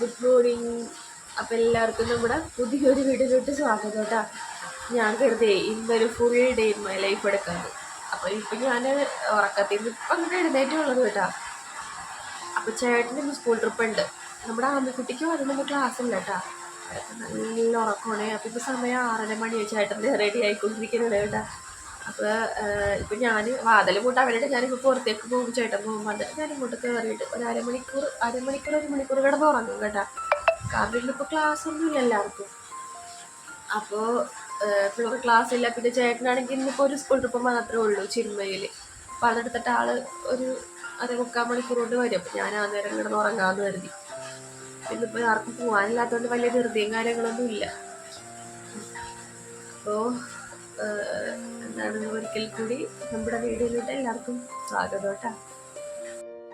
Good morning അപ്പം എല്ലാവർക്കും നമ്മുടെ പുതിയൊരു വീഡിയോയിലോട്ട് സ്വാഗതം കേട്ടോ. ഞാൻ കരുതേ ഇന്നൊരു ഫുൾ ഡേ മൈ ലൈഫ് എടുക്കാറ് അപ്പോൾ ഇപ്പം ഞാൻ ഉറക്കത്തിൽ നിന്ന് ഇപ്പം അങ്ങനെ എഴുന്നേറ്റുള്ളത് കേട്ടോ. അപ്പോൾ ചേട്ടന്റെ സ്കൂൾ ട്രിപ്പ് ഉണ്ട്. നമ്മുടെ ആമ്പിക്കുട്ടിക്ക് വരുന്ന ക്ലാസ് ഇല്ല കേട്ടോ. നല്ല ഉറക്കമാണ്. അപ്പോൾ ഇപ്പോൾ സമയം ആറര മണി ചേട്ടന്റെ റെഡി ആയിക്കൊണ്ടിരിക്കുന്നത് കേട്ടോ. അപ്പോൾ ഇപ്പം ഞാൻ വാതിൽ കൂട്ടാൻ വേണ്ടിയിട്ട് ഞാനിപ്പോൾ പുറത്തേക്ക് പോകും ചേട്ടൻ പോകുമ്പോൾ എന്നിട്ട് ഞാൻ ഇങ്ങോട്ട് കയറിയിട്ട് ഒരു അരമണിക്കൂർ അരമണിക്കൂർ ഒരു മണിക്കൂർ കിടന്ന് ഉറങ്ങും കേട്ടോ. കാരണം ഇന്നിപ്പോൾ ക്ലാസ് ഒന്നും ഇല്ല എല്ലാവർക്കും. അപ്പോൾ പിള്ളേർ ക്ലാസ് ഇല്ല. പിന്നെ ചേട്ടനാണെങ്കിൽ ഇന്നിപ്പോൾ ഒരു സ്കൂൾ ട്രിപ്പ് മാത്രമേ ഉള്ളൂ ചിന്മയിൽ അപ്പം അതെടുത്തിട്ട് ആൾ ഒരു അര മുക്കാൽ മണിക്കൂർ കൊണ്ട് വരും. അപ്പം ഞാൻ ആ നേരം കിടന്ന് ഉറങ്ങാമെന്ന് കരുതി. ഇന്നിപ്പോൾ ആർക്കും പോകാനില്ലാത്തതുകൊണ്ട് വലിയ ധൃതിയും കാര്യങ്ങളൊന്നും ഇല്ല. അപ്പോൾ എന്താണ് ഒരിക്കൽ കൂടി നമ്മുടെ വീഡിയോയിലോട്ട് എല്ലാവർക്കും സ്വാഗതം കേട്ടോ.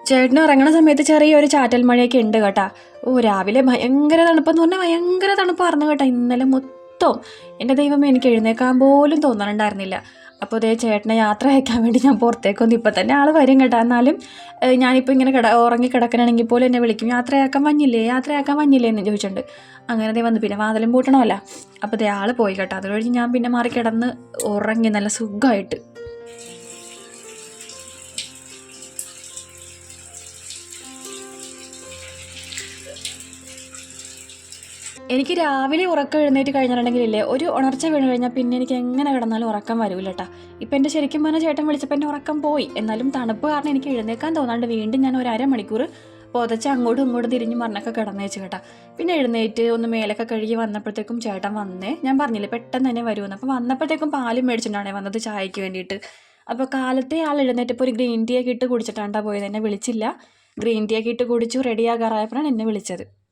ചേട്ടന് ഇറങ്ങണ സമയത്ത് ചെറിയൊരു ചാറ്റൽ മഴയൊക്കെ ഉണ്ട് കേട്ടാ. ഓ രാവിലെ ഭയങ്കര തണുപ്പെന്ന് പറഞ്ഞാൽ ഭയങ്കര തണുപ്പായിരുന്നു കേട്ടാ. ഇന്നലെ മൊത്തം എന്റെ ദൈവം എനിക്ക് എഴുന്നേക്കാൻ പോലും തോന്നണുണ്ടായിരുന്നില്ല. അപ്പോൾ അതേ ചേട്ടനെ യാത്ര അയക്കാൻ വേണ്ടി ഞാൻ പുറത്തേക്ക് വന്നു. ഇപ്പം തന്നെ ആൾ വരും കേട്ടോ. എന്നാലും ഞാനിപ്പോൾ ഇങ്ങനെ കിട ഉറങ്ങി കിടക്കണമെങ്കിൽ പോലും എന്നെ വിളിക്കും യാത്രയാക്കാൻ വന്നില്ലേ? യാത്രയാക്കാൻ വന്നില്ലേ? എന്ന് ചോദിച്ചിട്ടുണ്ട്. അങ്ങനെ ദേ വന്നു. പിന്നെ വാതിലും പൂട്ടണമല്ല. അപ്പോൾ ദേ ആൾ പോയി കേട്ടോ. അത് കഴിഞ്ഞ് ഞാൻ പിന്നെ മാറി കിടന്ന് ഉറങ്ങി നല്ല സുഖമായിട്ട്. എനിക്ക് രാവിലെ ഉറക്കം എഴുന്നേറ്റ് കഴിഞ്ഞിട്ടുണ്ടെങ്കിലില്ലേ ഒരു ഉണർച്ച വീണ് കഴിഞ്ഞാൽ പിന്നെ എനിക്ക് എങ്ങനെ കിടന്നാലും ഉറക്കം വരൂല കേട്ടാ ഇപ്പം എന്റെ ശരിക്കും പറഞ്ഞാൽ ചേട്ടൻ വിളിച്ചപ്പോൾ എന്റെ ഉറക്കം പോയി. എന്നാലും തണുപ്പ് കാരണം എനിക്ക് എഴുന്നേക്കാൻ തോന്നാണ്ട് വീണ്ടും ഞാൻ ഒരു അരമണിക്കൂർ പുതച്ച് അങ്ങോട്ടും ഇങ്ങോട്ടും തിരിഞ്ഞ് മറിഞ്ഞൊക്കെ കിടന്നേച്ച് കേട്ടാ പിന്നെ എഴുന്നേറ്റ് ഒന്ന് മേലൊക്കെ കഴുകി വന്നപ്പോഴത്തേക്കും ചേട്ടൻ വന്നേ. ഞാൻ പറഞ്ഞില്ലേ പെട്ടെന്ന് തന്നെ വരുമെന്ന്. അപ്പോൾ വന്നപ്പോഴത്തേക്കും പാലും മേടിച്ചിട്ടാണേ വന്നത് ചായയ്ക്ക് വേണ്ടിയിട്ട്. അപ്പോൾ കാലത്തെ ആൾ എഴുന്നേറ്റപ്പോൾ ഒരു ഗ്രീൻ ടീ ഒക്കെ ഇട്ട് കുടിച്ചിട്ടാണ്ടാ പോയത് എന്നെ വിളിച്ചില്ല. ഗ്രീൻ ടീ ഒക്കെ ഇട്ട് കുടിച്ചു റെഡിയാകാറായപ്പോഴാണ് എന്നെ വിളിച്ചത്.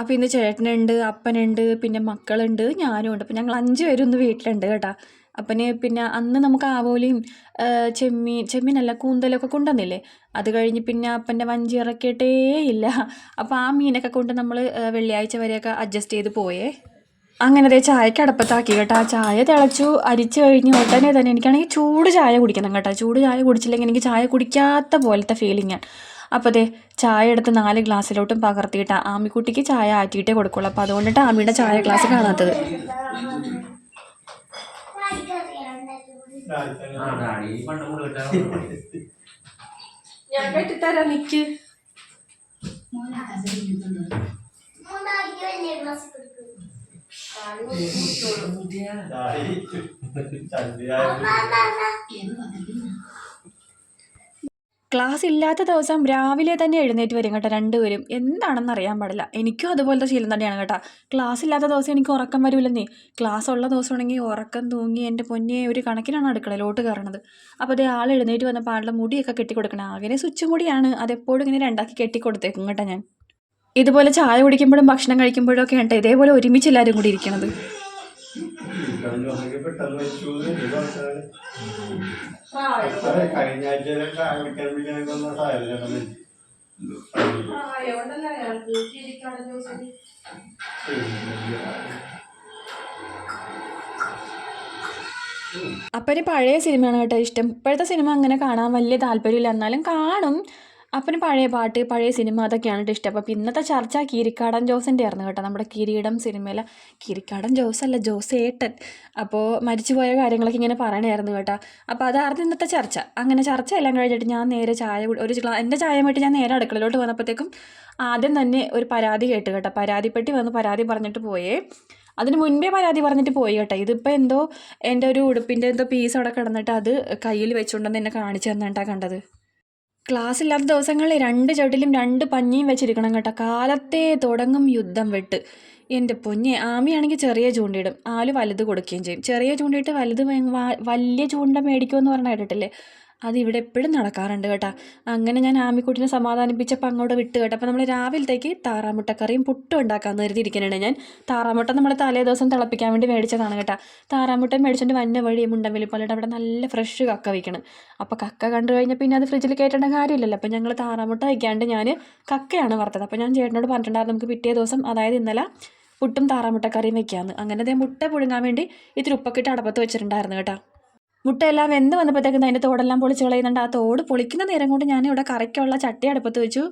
അപ്പോൾ ഇന്ന് ചേട്ടനുണ്ട് അപ്പനുണ്ട് പിന്നെ മക്കളുണ്ട് ഞാനും ഉണ്ട്. അപ്പോൾ ഞങ്ങൾ അഞ്ച് പേരും വീട്ടിലുണ്ട് കേട്ടാ. അപ്പന് പിന്നെ അന്ന് നമുക്ക് ആവോലിയും ചെമ്മീൻ ചെമ്മീനല്ല കൂന്തലൊക്കെ കൊണ്ടുവന്നില്ലേ? അത് കഴിഞ്ഞ് പിന്നെ അപ്പന്റെ വഞ്ചി ഇറക്കിയിട്ടേ ഇല്ല. അപ്പോൾ ആ മീനൊക്കെ കൊണ്ട് നമ്മൾ വെള്ളിയാഴ്ച വരെയൊക്കെ അഡ്ജസ്റ്റ് ചെയ്ത് പോയേ. അങ്ങനെ ദേ ചായക്ക് അടപ്പത്താക്കി കേട്ടോ. ആ ചായ തിളച്ചു അരിച്ച് കഴിഞ്ഞ് ഉടനെ തന്നെ എനിക്കാണെങ്കിൽ ചൂട് ചായ കുടിക്കണം കേട്ടോ. ചൂട് ചായ കുടിച്ചില്ലെങ്കിൽ എനിക്ക് ചായ കുടിക്കാത്ത പോലത്തെ ഫീലിംഗാണ് അപ്പോൾ അതെ ചായ എടുത്ത് നാല് ഗ്ലാസ്സിലോട്ടും പകർത്തിയിട്ട് ആമിക്കുട്ടിക്ക് ചായ ആറ്റിയിട്ടേ കൊടുക്കുള്ളൂ. അപ്പോൾ അതുകൊണ്ടിട്ട് ആമിയുടെ ചായ ഗ്ലാസ് കാണാത്തത്. ഞാൻ കെട്ടിത്തരാം നിക്ക്. ക്ലാസ് ഇല്ലാത്ത ദിവസം രാവിലെ തന്നെ എഴുന്നേറ്റ് വരും കേട്ടോ രണ്ടുപേരും. എന്താണെന്ന് അറിയാൻ പാടില്ല. എനിക്കും അതുപോലത്തെ ശീലം തന്നെയാണ് കേട്ടോ. ക്ലാസ് ഇല്ലാത്ത ദിവസം എനിക്ക് ഉറക്കം വരില്ലെന്നേ. ക്ലാസ് ഉള്ള ദിവസമാണെങ്കിൽ ഉറക്കം തൂങ്ങി എന്റെ പൊന്നെ ഒരു കണക്കിനാണ് അടുക്കളയിലോട്ട് കയറണത്. അപ്പോൾ അതേ ആൾ എഴുന്നേറ്റ് വന്ന ആളുടെ മുടിയൊക്കെ കെട്ടിക്കൊടുക്കണം. ആകെ സ്വിച്ചും കൂടിയാണ് അതെപ്പോഴും ഇങ്ങനെ രണ്ടാക്കി കെട്ടിക്കൊടുത്തേക്കും കേട്ടോ ഞാൻ. ഇതുപോലെ ചായ കുടിക്കുമ്പോഴും ഭക്ഷണം കഴിക്കുമ്പോഴും ഒക്കെ ഉണ്ട് ഇതേപോലെ ഒരുമിച്ച് എല്ലാവരും കൂടി ഇരിക്കണത്. അപ്പന് പഴയ സിനിമയാണ് കേട്ടോ ഇഷ്ടം. ഇപ്പോഴത്തെ സിനിമ അങ്ങനെ കാണാൻ വലിയ താല്പര്യമില്ല. എന്നാലും കാണും. അപ്പന് പഴയ പാട്ട് പഴയ സിനിമ അതൊക്കെയാണ് ഇഷ്ടം. അപ്പോൾ ഇന്നത്തെ ചർച്ച കിരിക്കാടൻ ജോസിന്റെ ആയിരുന്നു കേട്ടോ. നമ്മുടെ കിരീടം സിനിമയിലെ കിരിക്കാടൻ ജോസ് അല്ല ജോസ് ഏട്ടൻ അപ്പോൾ മരിച്ചുപോയ കാര്യങ്ങളൊക്കെ ഇങ്ങനെ പറയണമായിരുന്നു കേട്ടോ. അപ്പോൾ അതായിരുന്നു ഇന്നത്തെ ചർച്ച. അങ്ങനെ ചർച്ച എല്ലാം കഴിഞ്ഞിട്ട് ഞാൻ നേരെ ചായ ഒരു എന്റെ ചായ ഞാൻ നേരെ അടുക്കളയിലോട്ട് വന്നപ്പോഴത്തേക്കും ആദ്യം തന്നെ ഒരു പരാതി കേട്ട് കേട്ടോ. പരാതിപ്പെട്ടി വന്ന് പരാതി പറഞ്ഞിട്ട് പോയേ. അതിന് മുൻപേ പരാതി പറഞ്ഞിട്ട് പോയി കേട്ടോ. ഇതിപ്പോൾ എന്തോ എന്റെ ഒരു ഉടുപ്പിന്റെ എന്തോ പീസ് അവിടെ കിടന്നിട്ട് അത് കയ്യിൽ വെച്ചുകൊണ്ടെന്ന് എന്നെ കാണിച്ചു തന്നിട്ടാ കണ്ടത്. ക്ലാസ് ഇല്ലാത്ത ദിവസങ്ങളിൽ രണ്ട് ചട്ടിലും രണ്ട് പഞ്ഞിയും വെച്ചിരിക്കണം കേട്ടോ. കാലത്തെ തുടങ്ങും യുദ്ധം വെട്ട്. എന്റെ പൊന്നെ ആമിയാണെങ്കിൽ ചെറിയ ചൂണ്ടയിടും. ആൽ വലുത് കൊടുക്കുകയും ചെയ്യും. ചെറിയ ചൂണ്ടയിട്ട് വലുത് വലിയ ചൂണ്ട മേടിക്കുമെന്ന് പറഞ്ഞ കേട്ടിട്ടില്ലേ? അത് ഇവിടെ എപ്പോഴും നടക്കാറുണ്ട് കേട്ടാ. അങ്ങനെ ഞാൻ ആമിക്കുട്ടിനെ സമാധാനിപ്പിച്ചപ്പോൾ അങ്ങോട്ട് വിട്ട് കേട്ടോ. അപ്പോൾ നമ്മൾ രാവിലത്തേക്ക് താറാമുട്ടക്കറിയും പുട്ടും ഉണ്ടാക്കാമെന്ന് കരുതിയിരിക്കുന്നുണ്ട് ഞാൻ. താറാമുട്ട നമ്മൾ തലേ ദിവസം തിളപ്പിക്കാൻ വേണ്ടി മേടിച്ചതാണ് കേട്ടോ. താറാമുട്ട മേടിച്ചുകൊണ്ട് വന്ന വഴി മുണ്ടമ്പലിപ്പള്ളിയുടെ അവിടെ നല്ല ഫ്രഷ് കക്ക വയ്ക്കണം. അപ്പോൾ കക്ക കണ്ടു കഴിഞ്ഞാൽ പിന്നെ അത് ഫ്രിഡ്ജിൽ കയറ്റേണ്ട കാര്യമില്ലല്ലോ. അപ്പോൾ ഞങ്ങൾ താറാമുട്ട വയ്ക്കാണ്ട് ഞാൻ കക്കയാണ് വറുത്തത്. അപ്പോൾ ഞാൻ ചേട്ടനോട് പറഞ്ഞിട്ടുണ്ടായിരുന്നു നമുക്ക് പിറ്റേ ദിവസം അതായത് ഇന്നലെ പുട്ടും താറാമുട്ടക്കറിയും വെക്കാന്ന് അങ്ങനെ മുട്ട പുഴുങ്ങാൻ വേണ്ടി ഇത്തിരി ഉപ്പൊക്കെ ഇട്ട് അടപ്പത്ത് വെച്ചിട്ടുണ്ടായിരുന്നു കേട്ടോ. മുട്ടയെല്ലാം വെന്ത് വന്നപ്പോഴത്തേക്കും അതിന്റെ തോടെല്ലാം പൊളിച്ച് കളയുന്നുണ്ട്. ആ തോട് പൊളിക്കുന്ന നേരം കൊണ്ട് ഞാൻ ഇവിടെ കറിക്കുള്ള ചട്ടി അടുപ്പത്ത് വെച്ചു.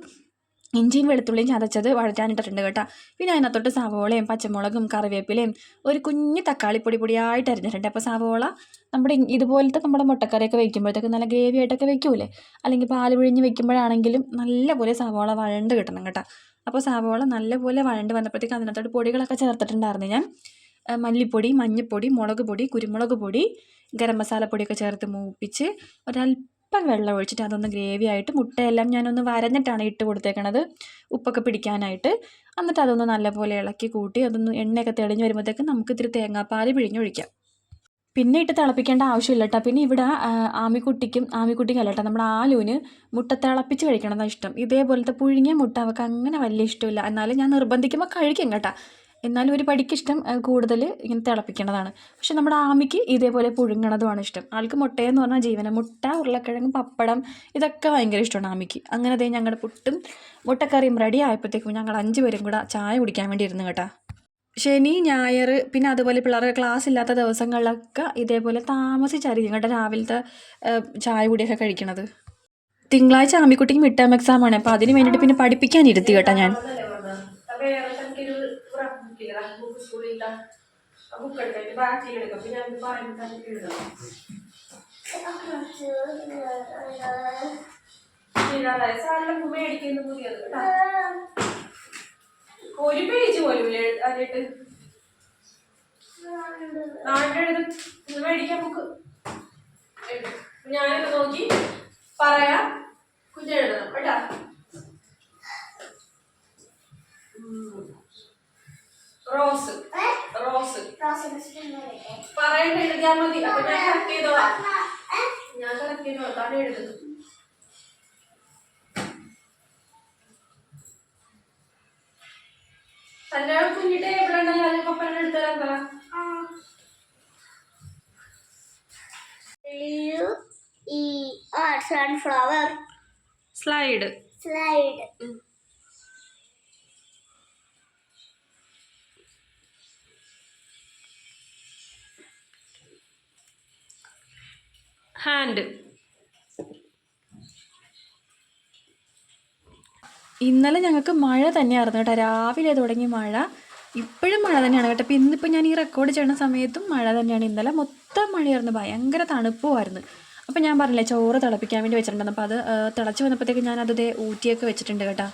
ഇഞ്ചിയും വെളുത്തുള്ളിയും ചതച്ചത് വഴറ്റാനിട്ടിട്ടുണ്ട് കേട്ടോ. പിന്നെ അതിനകത്തോട്ട് സവോളയും പച്ചമുളകും കറിവേപ്പിലയും ഒരു കുഞ്ഞ് തക്കാളി പൊടി പൊടിയായിട്ട് അരിഞ്ഞിട്ടുണ്ട്. അപ്പോൾ സവോള നമ്മുടെ ഇതുപോലത്തെ നമ്മുടെ മുട്ടക്കറിയൊക്കെ വെക്കുമ്പോഴത്തേക്ക് നല്ല ഗ്രേവി ആയിട്ടൊക്കെ വെക്കൂലേ അല്ലെങ്കിൽ പാൽ പിഴിഞ്ഞ് വെക്കുമ്പോഴാണെങ്കിലും നല്ലപോലെ സവോള വഴണ്ട് കിട്ടണം കേട്ടോ. അപ്പോൾ സവോള നല്ലപോലെ വഴണ്ട് വന്നപ്പോഴത്തേക്ക് അതിനകത്തോട്ട് പൊടികളൊക്കെ ചേർത്തിട്ടുണ്ടായിരുന്നു ഞാൻ. മല്ലിപ്പൊടി മഞ്ഞൾപ്പൊടി മുളക് പൊടി കുരുമുളക് പൊടി ഗരം മസാലപ്പൊടിയൊക്കെ ചേർത്ത് മൂപ്പിച്ച് ഒരല്പം വെള്ളം ഒഴിച്ചിട്ട് അതൊന്ന് ഗ്രേവി ആയിട്ട് മുട്ടയെല്ലാം ഞാനൊന്ന് വരഞ്ഞിട്ടാണ് ഇട്ട് കൊടുത്തേക്കണത് ഉപ്പൊക്കെ പിടിക്കാനായിട്ട്. എന്നിട്ട് അതൊന്ന് നല്ലപോലെ ഇളക്കി കൂട്ടി അതൊന്ന് എണ്ണയൊക്കെ തെളിഞ്ഞ് വരുമ്പോഴത്തേക്ക് നമുക്ക് ഇത്തിരി തേങ്ങാപ്പാൽ പിഴിഞ്ഞൊഴിക്കാം പിന്നെ ഇട്ട് തിളപ്പിക്കേണ്ട ആവശ്യമില്ല കേട്ടോ. പിന്നെ ഇവിടെ ആമിക്കുട്ടിക്കും ആമിക്കുട്ടിക്കും അല്ല കേട്ടോ. നമ്മുടെ ആലുവിന് മുട്ട തിളപ്പിച്ച് കഴിക്കണമെന്നാണ് ഇഷ്ടം. ഇതേപോലത്തെ പുഴുങ്ങിയ മുട്ട അവൾക്ക് അങ്ങനെ വലിയ ഇഷ്ടമില്ല. എന്നാലും ഞാൻ നിർബന്ധിക്കുമ്പോൾ കഴിക്കും കേട്ടോ. എന്നാലും ഒരു പടിക്ക് ഇഷ്ടം കൂടുതൽ ഇങ്ങനെ തിളപ്പിക്കേണ്ടതാണ് പക്ഷെ നമ്മുടെ ആമിക്ക് ഇതേപോലെ പുഴുങ്ങണതുമാണ് ഇഷ്ടം. ആൾക്ക് മുട്ടയെന്ന് പറഞ്ഞാൽ ജീവന മുട്ട ഉരുളക്കിഴങ്ങ് പപ്പടം ഇതൊക്കെ ഭയങ്കര ഇഷ്ടമാണ് ആമിക്ക്. അങ്ങനെ ദേ ഞങ്ങളുടെ പുട്ടും മുട്ടക്കറിയും റെഡി ആയപ്പോഴത്തേക്കും ഞങ്ങൾ അഞ്ച് പേരും കൂടെ ചായ കുടിക്കാൻ വേണ്ടി ഇരുന്നു കേട്ടോ. ശനി ഞായർ പിന്നെ അതുപോലെ പിള്ളേർക്ക് ക്ലാസ് ഇല്ലാത്ത ദിവസങ്ങളിലൊക്കെ ഇതേപോലെ താമസിച്ചായിരിക്കും കേട്ടോ രാവിലത്തെ ചായ കൂടിയൊക്കെ കഴിക്കണത്. തിങ്കളാഴ്ച ആമിക്കുട്ടിക്ക് മിഡ് ടേം എക്സാം ആണ്. അപ്പോൾ അതിന് വേണ്ടിയിട്ട് പിന്നെ പഠിപ്പിക്കാൻ ഇരുത്തി കേട്ടോ ഞാൻ. ബുക്ക് എടുക്കാം ബാക്കിൽ എടുക്കാം. പിന്നെ അത് പറയുമ്പോൾ എഴുതണം സാധനം മേടിക്കുന്നു പുതിയത് ഒരു പേജ് പോലും അതിട്ട് ഇത് മേടിക്കാൻ ബുക്ക് ഞാനൊക്കെ നോക്കി പറയാം. കുഞ്ഞെഴുതണം കേട്ടാ. റോസ്. റോസ്. പറയണ്ട എഴുതിയാ മതി. അപ്പൊ ഞാൻ കറക്റ്റ് ചെയ്തോളാം. ഞാൻ കറക്റ്റ് ചെയ്തോളാം താൻ എഴുതുന്നു തന്റെ കുഞ്ഞി ടേബിൾ ഉണ്ടല്ലോ അതിൽ പപ്പനെ എടുത്തു തരാം or sunflower. Slide hand. ഇന്നലെ ഞങ്ങൾക്ക് മഴ തന്നെയായിരുന്നു കേട്ടോ. രാവിലെ തുടങ്ങി മഴ. ഇപ്പോഴും മഴ തന്നെയാണ് കേട്ടോ. അപ്പോൾ ഇന്നിപ്പോൾ ഞാൻ ഈ റെക്കോർഡ് ചെയ്യുന്ന സമയത്തും മഴ തന്നെയാണ്. ഇന്നലെ മൊത്തം മഴയായിരുന്നു. ഭയങ്കര തണുപ്പുമായിരുന്നു. അപ്പോൾ ഞാൻ പറഞ്ഞില്ലേ ചോറ് തിളപ്പിക്കാൻ വേണ്ടി വെച്ചിട്ടുണ്ടായിരുന്നു അപ്പോൾ അത് തിളച്ച് വന്നപ്പോഴത്തേക്ക് ഞാൻ അത് ഊറ്റിയൊക്കെ വെച്ചിട്ടുണ്ട് കേട്ടോ.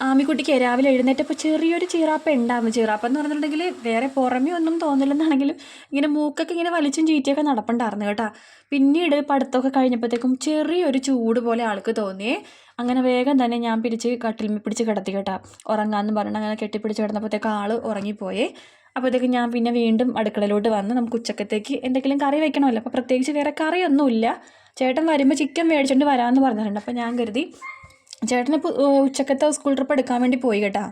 ആമിക്കുട്ടിക്ക് രാവിലെ എഴുന്നേറ്റപ്പോൾ ചെറിയൊരു ചീറാപ്പ ഉണ്ടാവും ചീറാപ്പ എന്ന് പറഞ്ഞിട്ടുണ്ടെങ്കിൽ വേറെ പുറമേ ഒന്നും തോന്നില്ലെന്നാണെങ്കിലും ഇങ്ങനെ മൂക്കൊക്കെ ഇങ്ങനെ വലിച്ചും ചീറ്റിയൊക്കെ നടപ്പുണ്ടായിരുന്നു കേട്ടോ. പിന്നീട് പഠിത്തമൊക്കെ കഴിഞ്ഞപ്പോഴത്തേക്കും ചെറിയൊരു ചൂട് പോലെ ആൾക്ക് തോന്നിയേ അങ്ങനെ വേഗം തന്നെ ഞാൻ പിടിച്ച് കട്ടിൽമി പിടിച്ച് കിടത്തി കേട്ടോ. ഉറങ്ങാമെന്ന് പറഞ്ഞിട്ട് അങ്ങനെ കെട്ടിപ്പിടിച്ച് കിടന്നപ്പോഴത്തേക്ക് ആൾ ഉറങ്ങിപ്പോയേ. അപ്പോഴത്തേക്ക് ഞാൻ പിന്നെ വീണ്ടും അടുക്കളയിലോട്ട് വന്ന് നമുക്ക് ഉച്ചക്കത്തേക്ക് എന്തെങ്കിലും കറി വെക്കണമല്ലോ. അപ്പോൾ പ്രത്യേകിച്ച് വേറെ കറിയൊന്നുമില്ല. ചേട്ടൻ വരുമ്പോൾ ചിക്കൻ മേടിച്ചുകൊണ്ട് വരാമെന്ന് പറഞ്ഞിട്ടുണ്ട്. അപ്പോൾ ഞാൻ കരുതി ചേട്ടനിപ്പോൾ ഉച്ചക്കത്തെ സ്കൂൾ ട്രിപ്പ് എടുക്കാൻ വേണ്ടി പോയി കേട്ടാ.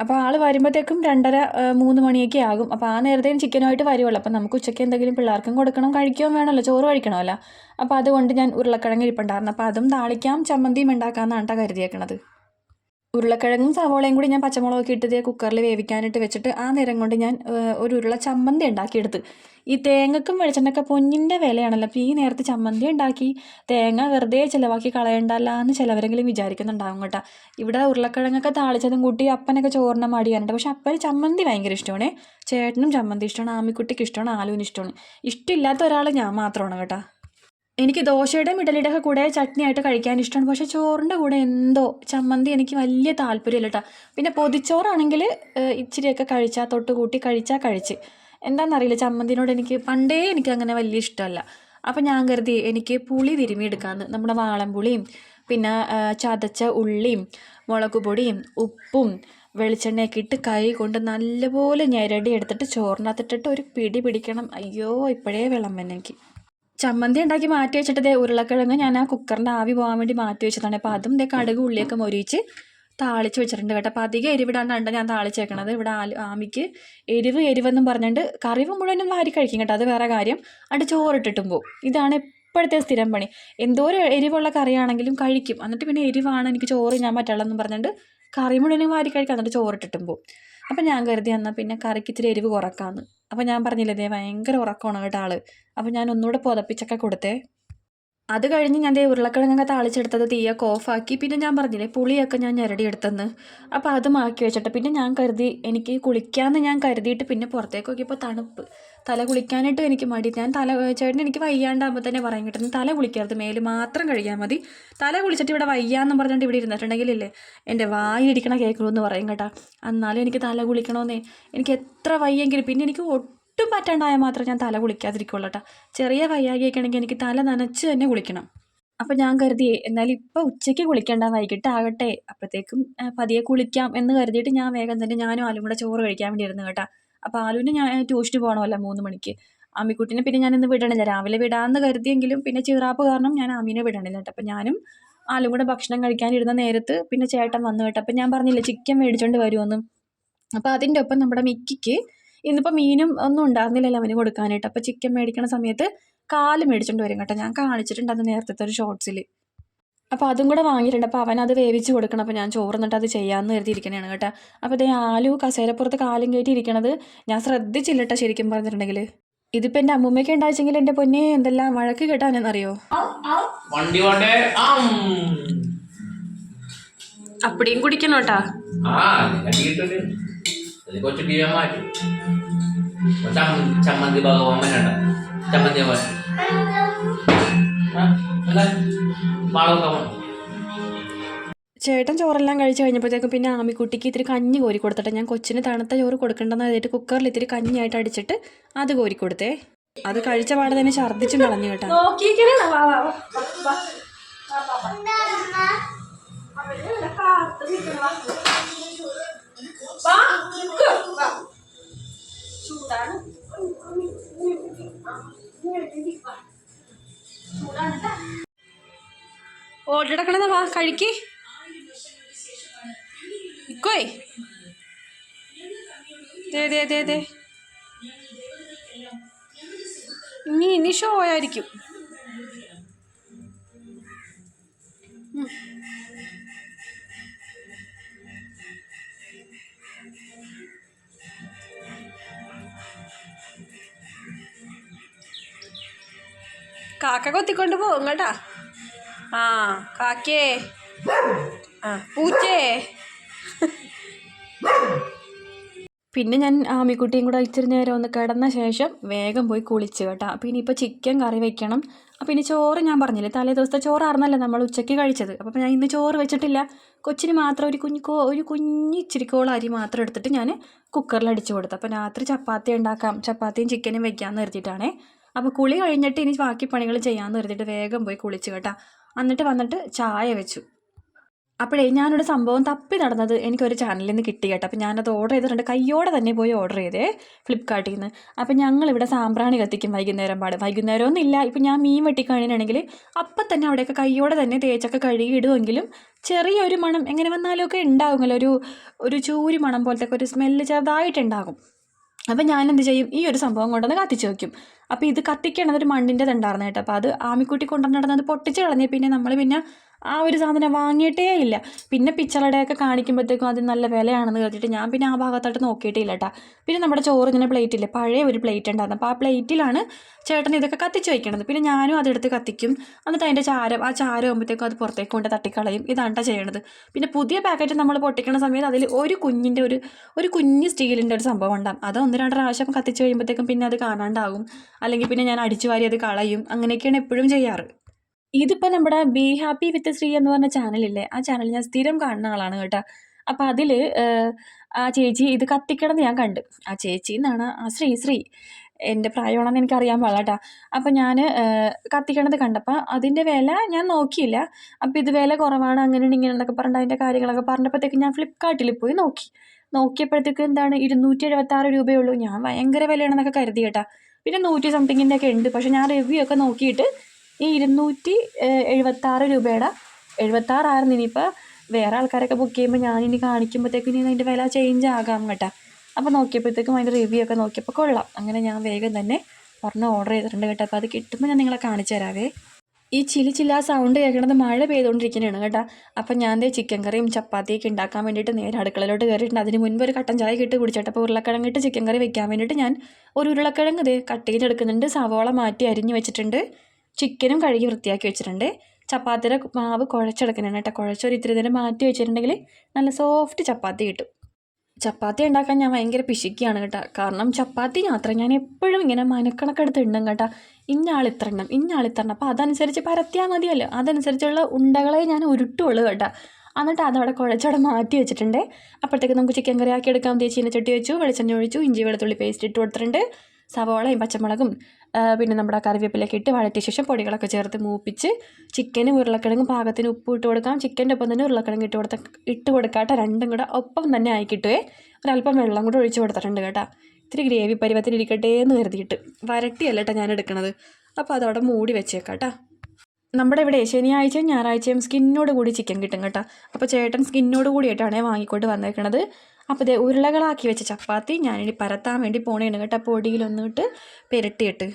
അപ്പോൾ ആൾ വരുമ്പോഴത്തേക്കും രണ്ടര മൂന്ന് മണിയൊക്കെ ആകും. അപ്പോൾ ആ നേരത്തെ ചിക്കനുമായിട്ട് വരുമല്ലോ അപ്പോൾ നമുക്ക് ഉച്ചയ്ക്ക് എന്തെങ്കിലും പിള്ളേർക്കും കൊടുക്കണം കഴിക്കുകയും വേണമല്ലോ. ചോറ് കഴിക്കണമല്ലോ അപ്പോൾ അതുകൊണ്ട് ഞാൻ ഉരുളക്കിഴങ്ങ് ഇരിപ്പുണ്ടായിരുന്നു. അപ്പോൾ അതും താളിക്കാം ചമ്മന്തിയും ഉണ്ടാക്കാമെന്നാണ് കരുതിയേക്കണത്. ഉരുളക്കിഴങ്ങും സവോളയും കൂടി ഞാൻ പച്ചമുളകൊക്കെ ഇട്ട് ദേ കുക്കറിൽ വേവിക്കാനായിട്ട് വെച്ചിട്ട് ആ നേരം കൊണ്ട് ഞാൻ ഒരു ഉരുള ചമ്മന്തി ഉണ്ടാക്കിയെടുത്ത്. ഈ തേങ്ങക്കും വെളിച്ചെണ്ണൊക്കെ പൊന്നിന്റെ വിലയാണല്ലോ. അപ്പോൾ ഈ നേരത്തെ ചമ്മന്തി ഉണ്ടാക്കി തേങ്ങ വെറുതെ ചിലവാക്കി കളയണ്ടല്ല എന്ന് ചിലവരെങ്കിലും വിചാരിക്കുന്നുണ്ടാവും കേട്ടോ. ഇവിടെ ഉരുളക്കിഴങ്ങൊക്കെ താളിച്ചതും കൂട്ടി അപ്പനൊക്കെ ചോറിനെ മടിയാനുണ്ട്. പക്ഷെ അപ്പന് ചമ്മന്തി ഭയങ്കര ഇഷ്ടമാണ്. ചേട്ടനും ചമ്മന്തി ഇഷ്ടമാണ്. ആമിക്കുട്ടിക്ക് ഇഷ്ടമാണ്. ആലുവിന് ഇഷ്ടമാണ്. ഇഷ്ടമില്ലാത്ത ഒരാൾ ഞാൻ മാത്രമാണ് കേട്ടോ. എനിക്ക് ദോശയുടെയും ഇഡലിയുടെ ഒക്കെ കൂടെ ചട്നിയായിട്ട് കഴിക്കാൻ ഇഷ്ടമാണ് പക്ഷേ ചോറിന്റെ കൂടെ എന്തോ ചമ്മന്തി എനിക്ക് വലിയ താല്പര്യമില്ല കേട്ടോ. പിന്നെ പൊതിച്ചോറാണെങ്കിൽ ഇച്ചിരിയൊക്കെ കഴിച്ചാൽ തൊട്ട് കൂട്ടി കഴിച്ചാൽ കഴിച്ച്. എന്താണെന്നറിയില്ല ചമ്മന്തിനോട് എനിക്ക് പണ്ടേ എനിക്ക് അങ്ങനെ വലിയ ഇഷ്ടമല്ല. അപ്പം ഞാൻ കരുതി എനിക്ക് പുളി തിരുമിയെടുക്കാമെന്ന് നമ്മുടെ വാളംപുളിയും പിന്നെ ചതച്ച ഉള്ളിയും മുളക് പൊടിയും ഉപ്പും വെളിച്ചെണ്ണയൊക്കെ ഇട്ട് കൈ കൊണ്ട് നല്ലപോലെ ഞെരടി എടുത്തിട്ട് ചോറിനകത്തിട്ടിട്ട് ഒരു പിടി പിടിക്കണം. അയ്യോ ഇപ്പോഴേ എനിക്ക്. ചമ്മന്തി ഉണ്ടാക്കി മാറ്റി വെച്ചിട്ട് ഉരുളക്കിഴങ്ങ് ഞാൻ ആ കുക്കറിന്റെ ആവി പോകാൻ വേണ്ടി മാറ്റി വെച്ചതാണ്. അപ്പോൾ അതും ഇതേ കടുക് ഉള്ളിയൊക്കെ മൊരിയിച്ച് താളിച്ച് വെച്ചിട്ടുണ്ട് കേട്ടോ. അപ്പോൾ അധികം എരിവിടാണ്ടാണ് ഞാൻ താളിച്ചേക്കണത്. ഇവിടെ ആൽ ആമിക്ക് എരിവ് എരിവെന്നും പറഞ്ഞിട്ട് കറി മുഴുവനും വാരി കഴിക്കും കേട്ടോ. അത് വേറെ കാര്യം. അത് ചോറിട്ടിട്ടും പോകും ഇതാണ് ഇപ്പോഴത്തെ സ്ഥിരം പണി. എന്തോ ഒരു എരിവുള്ള കറിയാണെങ്കിലും കഴിക്കും. എന്നിട്ട് പിന്നെ എരിവാണ് എനിക്ക് ചോറ് ഞാൻ പറ്റുള്ളതെന്നും പറഞ്ഞിട്ട് കറി മുഴുവനും വാരി കഴിക്കാം. എന്നിട്ട് ചോറിട്ടിട്ടും പോവും. അപ്പം ഞാൻ കരുതി എന്നാൽ പിന്നെ കറിക്ക് ഇത്തിരി എരിവ് കുറക്കാമെന്ന് അപ്പം ഞാൻ പറഞ്ഞില്ലേ ദേ ഭയങ്കര ഉറക്കമാണ് കേട്ടോ ആൾ അപ്പം ഞാൻ ഒന്നുകൂടെ പുതപ്പിച്ചൊക്കെ കൊടുത്തേ. അത് കഴിഞ്ഞ് ഞാൻ ദേ ഉരുളക്കിഴങ്ങൊക്കെ താളിച്ചെടുത്തത് തീയൊക്കെ ഓഫാക്കി. പിന്നെ ഞാൻ പറഞ്ഞില്ലേ പുളിയൊക്കെ ഞാൻ ഞെരടിയെടുത്തെന്ന് അപ്പോൾ അത് മാക്കി വെച്ചിട്ട് പിന്നെ ഞാൻ കരുതി എനിക്ക് കുളിക്കാമെന്ന് ഞാൻ കരുതിയിട്ട് പിന്നെ പുറത്തേക്ക് നോക്കിയപ്പോൾ തണുപ്പ്. തല കുളിക്കാനായിട്ടും എനിക്ക് മടി. ഞാൻ തല ചേട്ടൻ എനിക്ക് വയ്യാണ്ടാകുമ്പോൾ തന്നെ പറയാൻ കിട്ടുന്നു തല കുളിക്കരുത് മേൽ മാത്രം കഴിയാൽ മതി. തല കുളിച്ചിട്ട് ഇവിടെ വയ്യാന്ന് പറഞ്ഞിട്ട് ഇവിടെ ഇരുന്നിട്ടുണ്ടെങ്കിലില്ലേ എന്റെ വായിലിരിക്കണ കേൾക്കണമെന്ന് പറയും കേട്ടാ. എന്നാലും എനിക്ക് തല കുളിക്കണമെന്നേ എനിക്ക് എത്ര വയ്യെങ്കിലും പിന്നെ എനിക്ക് ഒട്ടും പറ്റാണ്ടായാൽ മാത്രം ഞാൻ തല കുളിക്കാതിരിക്കുള്ളൂ ചെറിയ വയ്യാകിയൊക്കെ ആണെങ്കിൽ എനിക്ക് തല നനച്ച് തന്നെ കുളിക്കണം. അപ്പം ഞാൻ കരുതി എന്നാലും ഇപ്പോൾ ഉച്ചയ്ക്ക് കുളിക്കേണ്ട വൈകിട്ട് ആകട്ടെ. അപ്പോഴത്തേക്കും പതിയെ കുളിക്കാം എന്ന് കരുതിയിട്ട് ഞാൻ വേഗം തന്നെ ഞാനും ആലും കൂടെ ചോറ് കഴിക്കാൻ വേണ്ടി ഇരുന്നു കേട്ടോ. അപ്പോൾ ആലുവിന് ഞാൻ ട്യൂഷന് പോകണമല്ലോ മൂന്ന് മണിക്ക്. ആമിക്കുട്ടിനെ പിന്നെ ഞാനിന്ന് വിടണില്ല. രാവിലെ വിടാമെന്ന് കരുതിയെങ്കിലും പിന്നെ ചീറാപ്പ് കാരണം ഞാൻ ആമീനെ വിടണില്ല കേട്ടോ. അപ്പം ഞാനും ആലും കൂടെ ഭക്ഷണം കഴിക്കാനിരുന്ന നേരത്ത് പിന്നെ ചേട്ടൻ വന്നു കേട്ടോ. അപ്പം ഞാൻ പറഞ്ഞില്ല ചിക്കൻ മേടിച്ചോണ്ട് വരുമെന്നും അപ്പോൾ അതിന്റെ ഒപ്പം നമ്മുടെ മിക്കിക്ക് ഇന്നിപ്പോൾ മീനും ഒന്നും ഉണ്ടായിരുന്നില്ലല്ലോ അവന് കൊടുക്കാനായിട്ട്. അപ്പോൾ ചിക്കൻ മേടിക്കണ സമയത്ത് കാൽ മേടിച്ചോണ്ട് വരും കേട്ടോ. ഞാൻ കാണിച്ചിട്ടുണ്ട് അത് നേരത്തെ ഒരു ഷോർട്സിൽ അപ്പോൾ അതും കൂടെ വാങ്ങിയിട്ടുണ്ട്. അപ്പോൾ അവൻ അത് വേവിച്ച് കൊടുക്കണം. അപ്പോൾ ഞാൻ ചോറ് എന്നിട്ട് അത് ചെയ്യാമെന്ന് കരുതിയിരിക്കണതാണ് കേട്ടോ. അപ്പോൾ ഇതേ ആലു കസേരപ്പുറത്ത് കാലും കയറ്റി ഇരിക്കണത് ഞാൻ ശ്രദ്ധിച്ചില്ല കേട്ടോ ശരിക്കും പറഞ്ഞിട്ടുണ്ടെങ്കിൽ. ഇതിപ്പോൾ എന്റെ അമ്മൂമ്മയ്ക്ക് ഉണ്ടായിച്ചെങ്കിൽ എന്റെ പൊന്നെ എന്തെല്ലാം വഴക്ക് കേട്ടാനെന്നറിയോ വണ്ടി കൊണ്ടേ ആം. അപ്പടിയും കുടിക്കണം ടി വി മാറ്റി ചമ്മന്തി ഭഗവാൻ വേണ്ട ചമ്മന്തി ഭഗവാൻ മാളൊക്കെ ചേട്ടൻ ചോറെല്ലാം കഴിച്ച് കഴിഞ്ഞപ്പോഴത്തേക്കും പിന്നെ ആമിക്കുട്ടിക്ക് ഇത്തിരി കഞ്ഞി കോരി കൊടുത്തിട്ട് ഞാൻ കൊച്ചിന് തണുത്ത ചോറ് കൊടുക്കണ്ടെന്ന് കരുതിയിട്ട് കുക്കറിൽ ഇത്തിരി കഞ്ഞിയായിട്ട് അടിച്ചിട്ട് അത് കോരി കൊടുത്തേ. അത് കഴിച്ച പാടെ തന്നെ ഛർദ്ദിച്ചും കളഞ്ഞു കേട്ടോ. ഓർഡർ എടുക്കണതാ വാ കഴിക്ക് ഇക്കോയ് ദേ ദേ ദേ ദേ. ഇനി ഇനി ഷോ ആയിരിക്കും. കാക്ക കൊത്തിക്കൊണ്ട് പോകും കേട്ടാ. ആ കാക്കേ. ആ പൂച്ചേ. പിന്നെ ഞാൻ ആമിക്കുട്ടിയും കൂടെ ഇച്ചിരി നേരം ഒന്ന് കിടന്ന ശേഷം വേഗം പോയി കുളിച്ച് കേട്ടോ. അപ്പോൾ ഇനിയിപ്പോൾ ചിക്കൻ കറി വെക്കണം. അപ്പോൾ ഇനി ചോറ് ഞാൻ പറഞ്ഞില്ലേ തലേ ദിവസത്തെ ചോറായിരുന്നല്ലോ നമ്മൾ ഉച്ചയ്ക്ക് കഴിച്ചത്. അപ്പോൾ ഞാൻ ഇന്ന് ചോറ് വെച്ചിട്ടില്ല. കൊച്ചിന് മാത്രം ഒരു കുഞ്ഞു കോ ഒരു ഇച്ചിരി ഇച്ചിരിക്കോളം അരി മാത്രം എടുത്തിട്ട് ഞാൻ കുക്കറിൽ അടിച്ചു കൊടുത്തു. അപ്പോൾ രാത്രി ചപ്പാത്തി ഉണ്ടാക്കാം ചപ്പാത്തിയും ചിക്കനും വെക്കാമെന്ന് കരുതിയിട്ടാണേ. അപ്പോൾ കുളി കഴിഞ്ഞിട്ട് ഇനി ബാക്കി പണികൾ ചെയ്യാമെന്ന് കരുതിയിട്ട് വേഗം പോയി കുളിച്ചു കേട്ടാ. എന്നിട്ട് വന്നിട്ട് ചായ വെച്ചു. അപ്പോഴേ ഞാനൊരു സംഭവം തപ്പി നടന്നത് എനിക്കൊരു ചാനലിൽ നിന്ന് കിട്ടി കേട്ടോ. അപ്പോൾ ഞാനത് ഓർഡർ ചെയ്തിട്ടുണ്ട് കയ്യോടെ തന്നെ പോയി ഓർഡർ ചെയ്തേ ഫ്ലിപ്കാർട്ടിൽ നിന്ന് അപ്പോൾ ഞങ്ങളിവിടെ സാമ്പ്രാണി കത്തിക്കും വൈകുന്നേരം പാട് വൈകുന്നേരം ഇല്ല ഇപ്പം ഞാൻ മീൻ വെട്ടിക്കഴിഞ്ഞാണെങ്കിൽ അപ്പം തന്നെ അവിടെയൊക്കെ കയ്യോടെ തന്നെ തേച്ചൊക്കെ കഴുകി ഇടുമെങ്കിലും ചെറിയൊരു മണം എങ്ങനെ വന്നാലും ഒക്കെ ഉണ്ടാകുമല്ലോ ഒരു ഒരു ചൂരി മണം പോലത്തെ ഒരു സ്മെല്ല് ചെറുതായിട്ടുണ്ടാകും. അപ്പം ഞാൻ എന്ത് ചെയ്യും? ഈ ഒരു സംഭവം കൊണ്ടുവന്ന് കത്തിച്ച് വെക്കും. അപ്പോൾ ഇത് കത്തിക്കണത് ഒരു മണ്ണിന്റെ ഉണ്ടായിരുന്നു കേട്ടോ. അപ്പോൾ അത് ആമിക്കുട്ടി കൊണ്ടുവന്ന് നടന്നത് പൊട്ടിച്ച് കളഞ്ഞ് പിന്നെ നമ്മൾ പിന്നെ ആ ഒരു സാധനം വാങ്ങിയിട്ടേ ഇല്ല. പിന്നെ പിച്ചളയുടെയൊക്കെ കാണിക്കുമ്പോഴത്തേക്കും അത് നല്ല വിലയാണെന്ന് കേട്ടിട്ട് ഞാൻ പിന്നെ ആ ഭാഗത്തോട്ട് നോക്കിയിട്ടില്ല കേട്ടോ പിന്നെ നമ്മുടെ ചോറ് ഇങ്ങനെ പ്ലേറ്റില്ലേ പഴയ ഒരു പ്ലേറ്റ് ഉണ്ടായിരുന്നു. അപ്പോൾ ആ പ്ലേറ്റിലാണ് ചേട്ടൻ ഇതൊക്കെ കത്തിച്ച് വയ്ക്കണത് പിന്നെ ഞാനും അതെടുത്ത് കത്തിക്കും. എന്നിട്ട് അതിന്റെ ചാരം ആ ചാരം ആകുമ്പോഴത്തേക്കും അത് പുറത്തേക്ക് കൊണ്ട് തട്ടിക്കളയും. ഇതാണ് ചെയ്യണത്. പിന്നെ പുതിയ പാക്കറ്റ് നമ്മൾ പൊട്ടിക്കണ സമയത്ത് അതിൽ ഒരു കുഞ്ഞിന്റെ ഒരു ഒരു കുഞ്ഞ് സ്റ്റീലിന്റെ ഒരു സംഭവം ഉണ്ടാകും. അത് ഒന്ന് രണ്ട് പ്രാവശ്യം കത്തിച്ച് കഴിയുമ്പോഴത്തേക്കും പിന്നെ അത് കാണാണ്ടാകും. അല്ലെങ്കിൽ പിന്നെ ഞാൻ അടിച്ചു വാരി അത് കളയും. അങ്ങനെയൊക്കെയാണ് എപ്പോഴും ചെയ്യാറ്. ഇതിപ്പോൾ നമ്മുടെ ബി ഹാപ്പി വിത്ത് ശ്രീ എന്ന് പറഞ്ഞ ചാനലില്ലേ ആ ചാനൽ ഞാൻ സ്ഥിരം കാണുന്ന ആളാണ് കേട്ടോ. അപ്പോൾ അതിൽ ആ ചേച്ചി ഇത് കത്തിക്കണമെന്ന് ഞാൻ കണ്ട്. ആ ചേച്ചി എന്നാണ്? ആ ശ്രീ ശ്രീ. എന്റെ പ്രായമാണെന്ന് എനിക്കറിയാൻ കേട്ടോ. അപ്പോൾ ഞാൻ കത്തിക്കണത് കണ്ടപ്പോൾ അതിന്റെ വില ഞാൻ നോക്കിയില്ല. അപ്പോൾ ഇത് വില കുറവാണ് അങ്ങനെ ഇങ്ങനെ എന്നൊക്കെ പറഞ്ഞിട്ട് അതിന്റെ കാര്യങ്ങളൊക്കെ പറഞ്ഞപ്പോഴത്തേക്ക് ഞാൻ ഫ്ലിപ്കാർട്ടിൽ പോയി നോക്കി. നോക്കിയപ്പോഴത്തേക്ക് എന്താണ്? ഇരുന്നൂറ്റി എഴുപത്താറ് രൂപയേ ഞാൻ ഭയങ്കര വിലയാണെന്നൊക്കെ കരുതി കേട്ടാ. പിന്നെ നൂറ്റി സംതിങ്ങിന്റെ ഒക്കെ ഉണ്ട്. പക്ഷെ ഞാൻ റിവ്യൂ ഒക്കെ നോക്കിയിട്ട് ഈ ഇരുന്നൂറ്റി എഴുപത്താറ് രൂപയുടെ എഴുപത്താറായിരുന്നു ഇനിയിപ്പോൾ വേറെ ആൾക്കാരൊക്കെ ബുക്ക് ചെയ്യുമ്പോൾ ഞാനിനി കാണിക്കുമ്പോഴത്തേക്കും ഇനി അതിന്റെ വില ചേഞ്ച് ആകാം കേട്ടോ. അപ്പോൾ നോക്കിയപ്പോഴത്തേക്കും അതിന്റെ റിവ്യൂ ഒക്കെ നോക്കിയപ്പോൾ കൊള്ളാം. അങ്ങനെ ഞാൻ വേഗം തന്നെ പറഞ്ഞ് ഓർഡർ ചെയ്തിട്ടുണ്ട് കേട്ടോ. അപ്പോൾ അത് കിട്ടുമ്പോൾ ഞാൻ നിങ്ങളെ കാണിച്ചു തരാവേ. ഈ ചിലി ചില്ല സൗണ്ട് കേൾക്കണത് മഴ പെയ്തുകൊണ്ടിരിക്കുന്നതാണ് കേട്ടോ. അപ്പം ഞാൻ ദേ ചിക്കൻ കറിയും ചപ്പാത്തിയൊക്കെ ഉണ്ടാക്കാൻ വേണ്ടിയിട്ട് നേരെ അടുക്കളയിലോട്ട് കയറിയിട്ടുണ്ട്. അതിന് മുൻപ് ഒരു കട്ടൻ ചായ കിട്ടി കുടിച്ചിട്ട്. അപ്പോൾ ഉരുളക്കിഴങ്ങിട്ട് ചിക്കൻ കറി വെക്കാൻ വേണ്ടിയിട്ട് ഞാൻ ഒരു ഉരുളക്കിഴങ്ങ് ദേ കട്ടയിൽ എടുക്കുന്നുണ്ട്. സവോള മാറ്റി അരിഞ്ഞ് വെച്ചിട്ടുണ്ട്. ചിക്കനും കഴുകി വൃത്തിയാക്കി വെച്ചിട്ടുണ്ട്. ചപ്പാത്തിയുടെ മാവ് കുഴച്ചെടുക്കുന്നുണ്ട് കേട്ടോ. കുഴച്ചൊരു ഇത്തിരി നേരം മാറ്റി വെച്ചിട്ടുണ്ടെങ്കിൽ നല്ല സോഫ്റ്റ് ചപ്പാത്തി കിട്ടും. ചപ്പാത്തി ഉണ്ടാക്കാൻ ഞാൻ ഭയങ്കര പിശിക്കുകയാണ് കേട്ടോ. കാരണം ചപ്പാത്തി മാത്രം ഞാൻ എപ്പോഴും ഇങ്ങനെ മനക്കണക്കെടുത്ത് ഇണ്ടും കേട്ടോ. ഇന്നാൾ ഇത്ര എണ്ണം ഇന്നാൾ ഇത്ര എണ്ണം. അപ്പോൾ അതനുസരിച്ച് പരത്തിയാൽ മതിയല്ലോ. അതനുസരിച്ചുള്ള ഉണ്ടകളെ ഞാൻ ഉരുട്ടുള്ളൂ കേട്ടോ. എന്നിട്ട് അതവിടെ കുഴച്ചവിടെ മാറ്റി വെച്ചിട്ടുണ്ട്. അപ്പോഴത്തേക്ക് നമുക്ക് ചിക്കൻ കറി ആക്കി എടുക്കാൻ ചീനച്ചട്ടി വെച്ചു വെളിച്ചെണ്ണ ഒഴിച്ചു ഇഞ്ചി വെളുത്തുള്ളി പേസ്റ്റ് ഇട്ട് കൊടുത്തിട്ടുണ്ട്. സവോളയും പച്ചമുളകും പിന്നെ നമ്മുടെ കറിവേപ്പിലൊക്കെ ഇട്ട് വഴറ്റിയ ശേഷം പൊടികളൊക്കെ ചേർത്ത് മൂപ്പിച്ച് ചിക്കനും ഉരുളക്കിഴങ്ങും പാകത്തിന് ഉപ്പ് ഇട്ട് കൊടുക്കാം. ചിക്കന്റെ ഒപ്പം തന്നെ ഉരുളക്കിഴങ്ങ് ഇട്ട് കൊടുത്ത ഇട്ട് കൊടുക്കാട്ടോ. രണ്ടും കൂടെ ഒപ്പം തന്നെ ആയിക്കിട്ടുവേ ഒരല്പം വെള്ളം കൂടെ ഒഴിച്ച് കൊടുത്തിട്ടുണ്ട് കേട്ടോ. ഇത്തിരി ഗ്രേവി പരിവത്തിൽ ഇരിക്കട്ടെ എന്ന് കരുതിയിട്ട്. വരട്ടിയല്ല കേട്ടോ ഞാൻ എടുക്കണത്. അപ്പോൾ അതവിടെ മൂടി വെച്ചേക്കാട്ടാ കേട്ടോ നമ്മുടെ ഇവിടെ ശനിയാഴ്ചയും ഞായറാഴ്ചയും സ്കിന്നോട് കൂടി ചിക്കൻ കിട്ടും കേട്ടോ. അപ്പോൾ ചേട്ടൻ സ്കിന്നോട് കൂടിയിട്ടാണ് വാങ്ങിക്കൊണ്ട് വന്നേക്കണത്. അപ്പോൾ ഇതേ ഉരുളകളാക്കി വെച്ച ചപ്പാത്തി ഞാനിനി പരത്താൻ വേണ്ടി പോണേണ് കേട്ടോ. പൊടിയിലൊന്നിട്ട് പെരട്ടിയിട്ട്.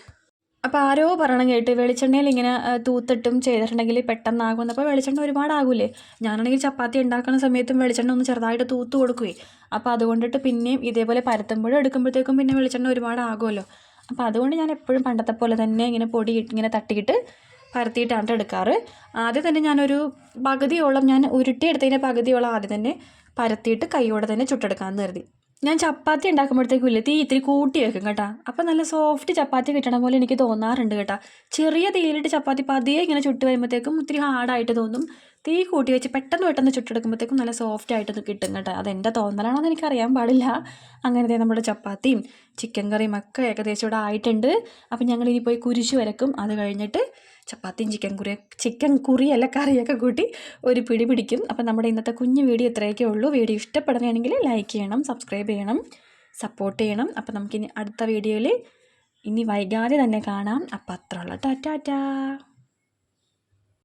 അപ്പോൾ ആരോ പറയണം കേട്ട് വെളിച്ചെണ്ണയിൽ ഇങ്ങനെ തൂത്തിട്ടും ചെയ്തിട്ടുണ്ടെങ്കിൽ പെട്ടെന്നാകുമെന്ന്. അപ്പോൾ വെളിച്ചെണ്ണ ഒരുപാടാകൂലേ ഞാനാണെങ്കിൽ ചപ്പാത്തി ഉണ്ടാക്കുന്ന സമയത്തും വെളിച്ചെണ്ണ ഒന്ന് ചെറുതായിട്ട് തൂത്ത് കൊടുക്കുവേ. അപ്പോൾ അതുകൊണ്ടിട്ട് പിന്നെയും ഇതേപോലെ പരത്തുമ്പോഴും എടുക്കുമ്പോഴത്തേക്കും പിന്നെ വെളിച്ചെണ്ണ ഒരുപാടാകുമല്ലോ അപ്പോൾ അതുകൊണ്ട് ഞാൻ എപ്പോഴും പണ്ടത്തെ പോലെ തന്നെ ഇങ്ങനെ പൊടി ഇങ്ങനെ തട്ടിയിട്ട് പരത്തിയിട്ടാണ് എടുക്കാറ്. ആദ്യം തന്നെ ഞാനൊരു പകുതിയോളം ഞാൻ ഉരുട്ടിയെടുത്തതിന്റെ പകുതിയോളം ആദ്യം തന്നെ പരത്തിയിട്ട് കൈയോടെ തന്നെ ചുട്ടെടുക്കാമെന്ന് കരുതി. ഞാൻ ചപ്പാത്തി ഉണ്ടാക്കുമ്പോഴത്തേക്കും ഇല്ല തീ ഇത്തിരി കൂട്ടി വെക്കും കേട്ടോ. അപ്പം നല്ല സോഫ്റ്റ് ചപ്പാത്തി കിട്ടണ പോലെ എനിക്ക് തോന്നാറുണ്ട് കേട്ടോ. ചെറിയ തീയിലിട്ട് ചപ്പാത്തി പതിയെ ഇങ്ങനെ ചുട്ട് വരുമ്പോഴത്തേക്കും ഇത്തിരി ഹാർഡായിട്ട് തോന്നും. തീ കൂട്ടി വെച്ച് പെട്ടെന്ന് പെട്ടെന്ന് ചുട്ടെടുക്കുമ്പോഴത്തേക്കും നല്ല സോഫ്റ്റ് ആയിട്ട് കിട്ടും കേട്ടോ. അതെന്റെ തോന്നലാണെന്ന് എനിക്കറിയാൻ പാടില്ല. അങ്ങനത്തെ നമ്മുടെ ചപ്പാത്തിയും ചിക്കൻ കറിയും ഒക്കെ ഏകദേശം ഇവിടെ ആയിട്ടുണ്ട്. അപ്പം ഞങ്ങൾ ഇനി പോയി കുരിശ് വരക്കും. അത് കഴിഞ്ഞിട്ട് ചപ്പാത്തിയും ചിക്കൻ കുറി ചിക്കൻ കുറിയല്ല കറിയൊക്കെ കൂട്ടി ഒരു പിടി പിടിക്കും. അപ്പം നമ്മുടെ ഇന്നത്തെ കുഞ്ഞു വീഡിയോ ഇത്രയൊക്കെ ഉള്ളൂ. വീഡിയോ ഇഷ്ടപ്പെടുകയാണെങ്കിൽ ലൈക്ക് ചെയ്യണം സബ്സ്ക്രൈബ് ചെയ്യണം സപ്പോർട്ട് ചെയ്യണം. അപ്പം നമുക്കിനി അടുത്ത വീഡിയോയിൽ ഇനി വൈകാതെ തന്നെ കാണാം. അപ്പം അത്ര ഉള്ള. ടാറ്റാ.